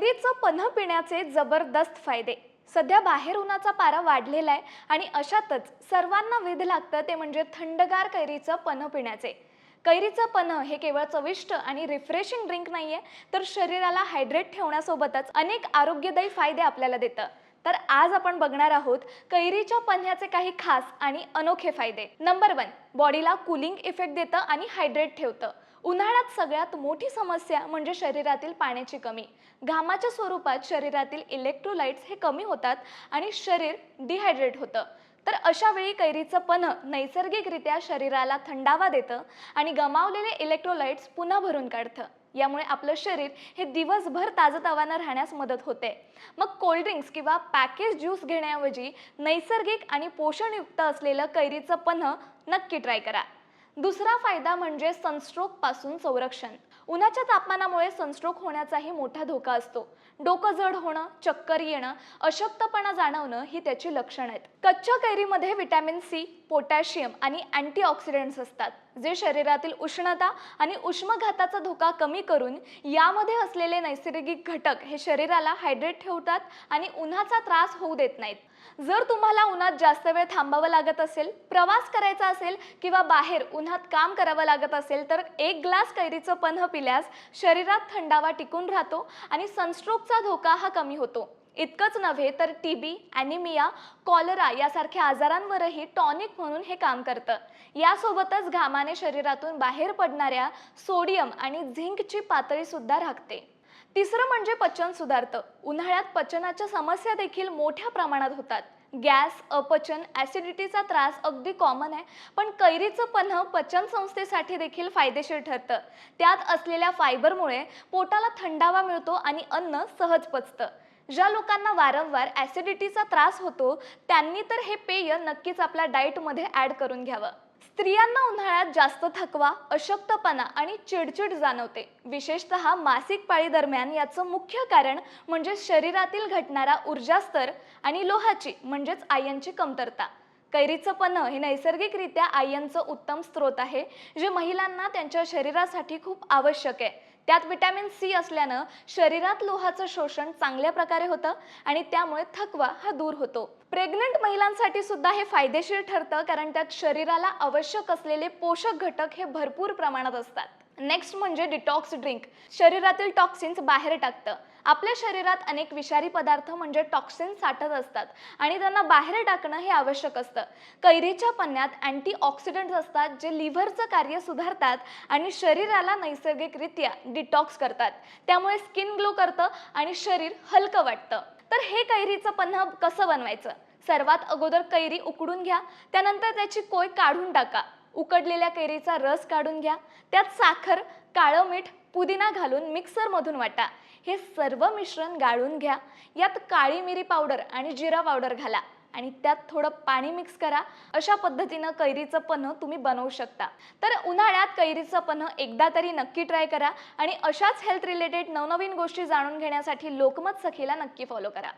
कैरीचं पन्ह पिण्याचे जबरदस्त फायदे. सध्या बाहेर उन्हाचा पारा वाढलेला आहे आणि अशातच सर्वांना विध लागतं ते म्हणजे थंडगार कैरीचं पन्ह पिण्याचे. कैरीचं पन्ह हे केवळ चविष्ट आणि रिफ्रेशिंग ड्रिंक नाहीये तर शरीराला हायड्रेट ठेवण्यासोबतच अनेक आरोग्यदायी फायदे आपल्याला देतं. तर आज आपण बघणार आहोत कैरीच्या पन्ह्याचे काही खास आणि अनोखे फायदे. नंबर वन बॉडीला कुलिंग इफेक्ट देतं आणि हायड्रेट ठेवतं. उन्हाळ्यात सगळ्यात मोठी समस्या म्हणजे शरीरातील पाण्याची कमी. घामाच्या स्वरूपात शरीरातील इलेक्ट्रोलाइट्स हे कमी होतात आणि शरीर डिहायड्रेट होतं. तर अशा वेळी कैरीचं पन्ह नैसर्गिकरित्या शरीराला थंडावा देतं आणि गमावलेले इलेक्ट्रोलाइट्स पुन्हा भरून काढतं. यामुळे आपलं शरीर हे दिवसभर ताजतवानं राहण्यास मदत होते. मग कोल्ड्रिंक्स किंवा पॅकेज ज्यूस घेण्याऐवजी नैसर्गिक आणि पोषणयुक्त असलेलं कैरीचं पन्ह नक्की ट्राय करा. दुसरा फायदा म्हणजे सनस्ट्रोकपासून संरक्षण. उन्हाच्या तापमानामुळे सनस्ट्रोक होण्याचाही मोठा धोका असतो. डोकं जड होणं चक्कर येणं अशक्तपणा जाणवणं ही त्याची लक्षणं आहेत. कच्च्या कैरीमध्ये व्हिटॅमिन सी पोटॅशियम आणि अँटीऑक्सिडंट्स असतात जे शरीरातील उष्णता आणि उष्मघाताचा धोका कमी करून यामध्ये असलेले नैसर्गिक घटक हे शरीराला हायड्रेट ठेवतात आणि उन्हाचा त्रास होऊ देत नाहीत. जर तुम्हाला उन्हात जास्त वेळ थांबावं लागत असेल प्रवास करायचा असेल किंवा बाहेर उन्हात काम करावं लागत असेल तर एक ग्लास कैरीचं पन्ह पिल्यास शरीरात थंडावा टिकून राहतो आणि सनस्ट्रोकचा धोका हा कमी होतो. इतकंच नव्हे तर टीबी ॲनिमिया कॉलरा यासारख्या आजारांवरही टॉनिक म्हणून हे काम करतं. यासोबतच घामाने शरीरातून बाहेर पडणाऱ्या सोडियम आणि झिंकची पातळी सुद्धा राखते. तिसरं म्हणजे पचन सुधारतं. उन्हाळ्यात पचनाच्या समस्या देखील मोठ्या प्रमाणात होतात. गॅस अपचन ॲसिडिटीचा त्रास अगदी कॉमन आहे पण कैरीचं पन्ह पचन संस्थेसाठी देखील फायदेशीर ठरतं. त्यात असलेल्या फायबरमुळे पोटाला थंडावा मिळतो आणि अन्न सहज पचतं. ज्या लोकांना वारंवार ॲसिडिटीचा त्रास होतो त्यांनी तर हे पेय नक्कीच आपल्या डाएटमध्ये ॲड करून घ्यावं. स्त्रियांना उन्हाळ्यात जास्त थकवा अशक्तपणा आणि चिडचिड जाणवते. विशेषतः मासिक पाळी दरम्यान याचं मुख्य कारण म्हणजे शरीरातील घटणारा ऊर्जा स्तर आणि लोहाची म्हणजेच आयनची कमतरता. कैरीचं पन्ह हे नैसर्गिकरित्या आयनचं उत्तम स्रोत आहे जे महिलांना त्यांच्या शरीरासाठी खूप आवश्यक आहे. त्यात विटॅमिन सी असल्यानं शरीरात लोहाचं शोषण चांगल्या प्रकारे होतं आणि त्यामुळे थकवा हा दूर होतो. प्रेग्नंट महिलांसाठी सुद्धा हे फायदेशीर ठरतं कारण त्यात शरीराला आवश्यक असलेले पोषक घटक हे भरपूर प्रमाणात असतात. नेक्स्ट म्हणजे डिटॉक्स ड्रिंक शरीरातील टॉक्सिन्स बाहेर टाकतं. आपल्या शरीरात अनेक विषारी पदार्थ म्हणजे टॉक्सिन साठत असतात. आणि त्यांना बाहेर टाकणं हे आवश्यक असतं. कैरीच्या पन्न्यात अँटीऑक्सिडंट्स असतात जे लिव्हरचं कार्य सुधारतात आणि शरीराला नैसर्गिकरित्या डिटॉक्स करतात. त्यामुळे स्किन ग्लो करतं आणि शरीर हलकं वाटतं. तर हे कैरीचं पन्ह कसं बनवायचं? सर्वात अगोदर कैरी उकडून घ्या त्यानंतर त्याची कोय काढून टाका. उकडलेल्या कैरीचा रस काढून घ्या. त्यात साखर काळं मीठ पुदिना घालून मिक्सरमधून वाटा. हे सर्व मिश्रण गाळून घ्या. यात काळी मिरी पावडर आणि जिरा पावडर घाला आणि त्यात थोडं पाणी मिक्स करा. अशा पद्धतीनं कैरीचं पन्ह तुम्ही बनवू शकता. तर उन्हाळ्यात कैरीचं पन्ह एकदा तरी नक्की ट्राय करा आणि अशाच हेल्थ रिलेटेड नवनवीन गोष्टी जाणून घेण्यासाठी लोकमत सखीला नक्की फॉलो करा.